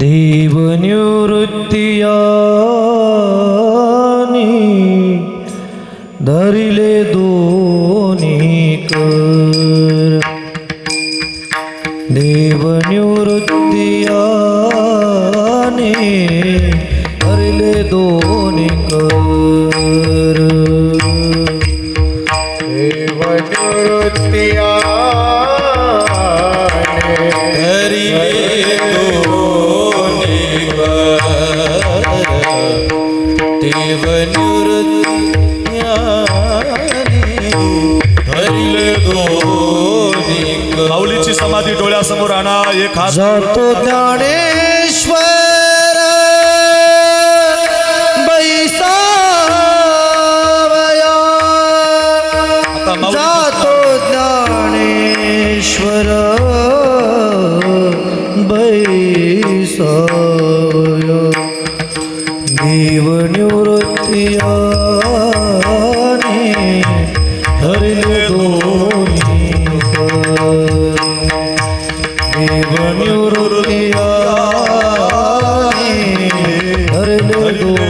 देवनिवृत्तियानी धरिले दोनी कर। देवनिवृत्तियानी धरिले दोनी कर। माऊलीची समाधी डोळ्यासमोर आणा एक हात जातो ज्ञानेश्वर माऊली जातो ज्ञानेश्वर बैसावया. देवनिवृत्तियाने हरिले હરને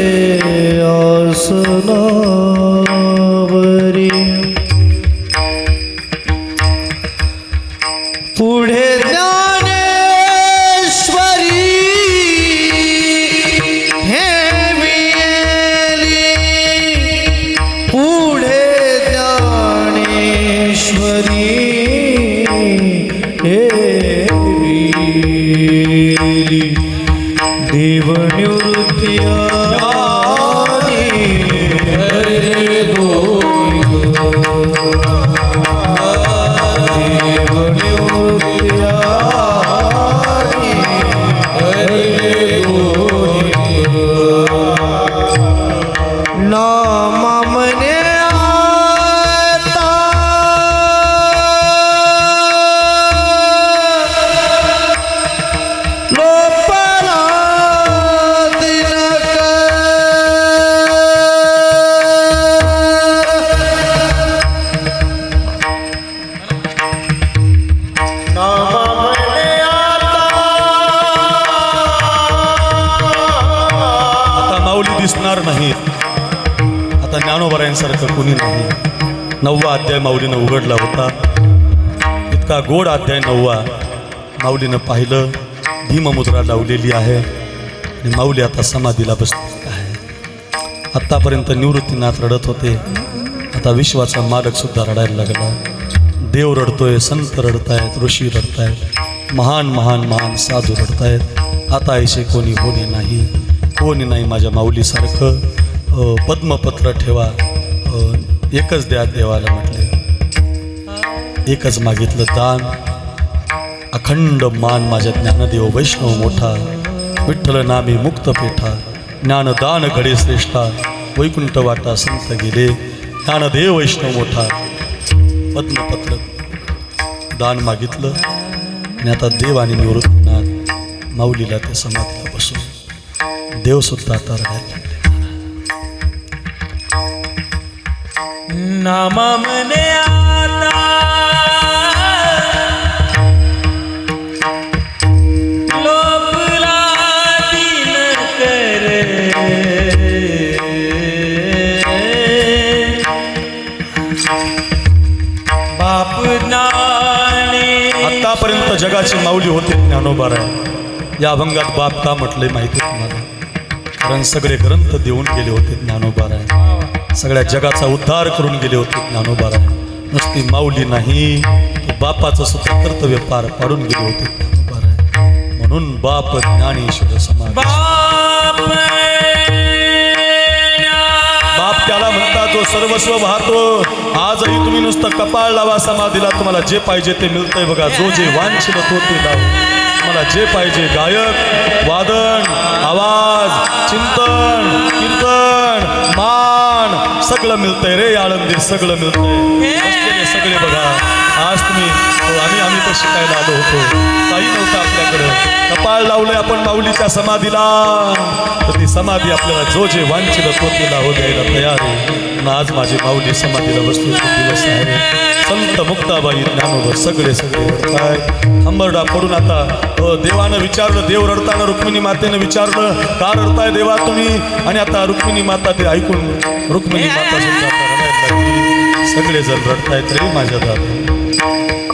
ദേവനു ज्ञानोबरायांसारखं कुणी नाही. नववा अध्याय माऊलीनं उघडला होता. इतका गोड अध्याय नववा माऊलीनं पाहिलं. भीममुद्रा लावलेली आहे आणि माऊली आता समाधीला बसली आहे. आत्तापर्यंत निवृत्तीनाथ रडत होते. आता विश्वाचा मालकसुद्धा रडायला लागला. देव रडतोय संत रडतायत ऋषी रडतायत महान महान महान साधू रडतायत. आता ऐसे कोणी होणे नाही. कोणी नाही माझ्या माऊलीसारखं. पद्मपत्र ठेवा. एकच द्या देवाला म्हटले. एकच मागितलं दान. अखंड मान माझ्या ज्ञानदेव वैष्णव मोठा. विठ्ठल नामी मुक्त पेठा. ज्ञानदान घडे श्रेष्ठा. वैकुंठ वाटा संत गेले. ज्ञानदेव वैष्णव मोठा. पद्मपत्र. दान मागितलं. आणि आता देव आणि निवृत्तनाथ माऊलीला ते समाधीला बसून देवसुद्धा आता रडायला नामा मने आता लोपला दिन कर बाप नाणे आतापर्यंत जगाची माऊली होते ज्ञानोबाराय या अभंगात बाप का म्हटले माहिती तुम्हाला. कारण सगळे ग्रंथ देऊन गेले होते ज्ञानोबाराय सगळ्या जगाचा उद्धार करून गेले होते ज्ञानोबाराय नुसती माऊली नाही बापाचं सुद्धा कर्तव्य पार पाडून गेले होते म्हणून बाप ज्ञानेश्वर समाज. बाप बाप त्याला म्हणतात जो सर्वस्व वाहतो. आजही तुम्ही नुसतं कपाळ लावा समाधीला. तुम्हाला जे पाहिजे ते मिळतंय बघा. जो जे वांछिल तो ते लाव. तुम्हाला जे पाहिजे गायक वादन आवाज चिंतन कीर्तन मान सगळं मिळतंय रे आळंदी सगळं मिळतंय. सगळे बघा. आज तुम्ही हो, आम्ही आम्ही तर शिकायला आलो होतो. काही नव्हतं आपल्याकडं. कपाळ लावलंय आपण माऊलीच्या समाधीला. तर ती समाधी आपल्याला जो जे वांछिल तो ते लावू द्यायला तयार आहे. आज माझी माऊली समाधीला बसली दिवस आहे संत मुक्ताबाई ज्ञानोबर सगळे सगळे काय हंबरडा पडून आता देवानं विचारलं देव रडताना रुक्मिणी मातेनं विचारलं का रडताय देवा तुम्ही? आणि आता रुक्मिणी माता ते ऐकून रुक्मिणी माता सुद्धा आता रडायला लागली. सगळे जण रडतायत रे माझ्या दादा